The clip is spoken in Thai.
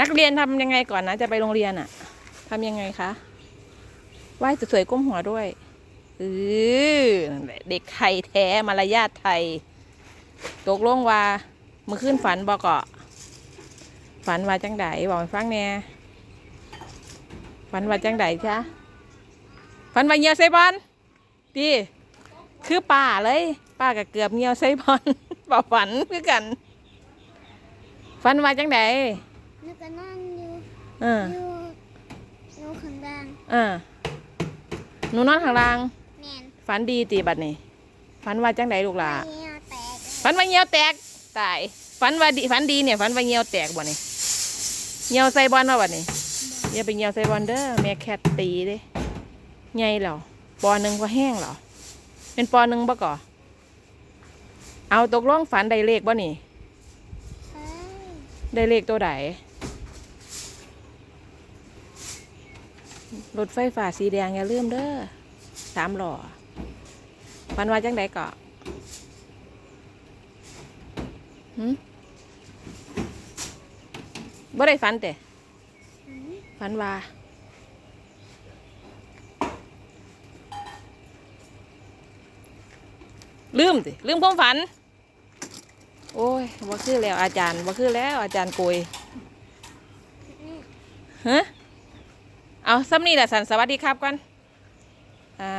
นักเรียนทำยังไงก่อนนะ จะไปโรงเรียนอะทำยังไงคะไหว้สวยๆก้มหัวด้วยเออเด็กไทยแท้มารยาทไทย ตกลงว่าเมื่อคืนฝันบอกเกาะฝันว่าจังไดบอกฟังแหน่ฝันว่าจังไดจ้ะฝันว่าเงียวใส่บอลดีคือป้าเลยป้ากับเกือบเงียวใส่บอลบอกฝันคือกัน ฝันว่าจังได กก็นอนอยู่เอออยู่อยู่ข้างล่างเออหนูนอนข้างล่าง แมนฝันดีตีบัดนี้ฝันว่าจังไดลูกหล่ะเหี่ยวแตกฝันว่าเงียวแตกตายฝันว่าดีฝันดีเนี่ยฝันว่าเงียวแตกบ่นี่เงียวใส่บอลมาบัดนี้อย่าไปเงียวใส่บอลเด้อแม่แคทตีเด้ไงเหรอปอหนึ่งก็แห้งเหรอเป็นปอหนึ่งบ่ก่อเอาตกลงฝันได้เลขบ่นี่ใช่ได้เลขตัวใด รถไฟฟ้าสีแดงอย่าลืมเด้อสามหล่อฝันว่าจังไดก่อหืมบ่ได้ฝันแต่ฝันว่าลืมสิลืมความฝัน โอ้ยว่าคือแล้วอาจารย์ว่าคือแล้วอาจารย์โกยฮะ เอาซ้ำนี่แหละสันสวัสดีครับกันอ่า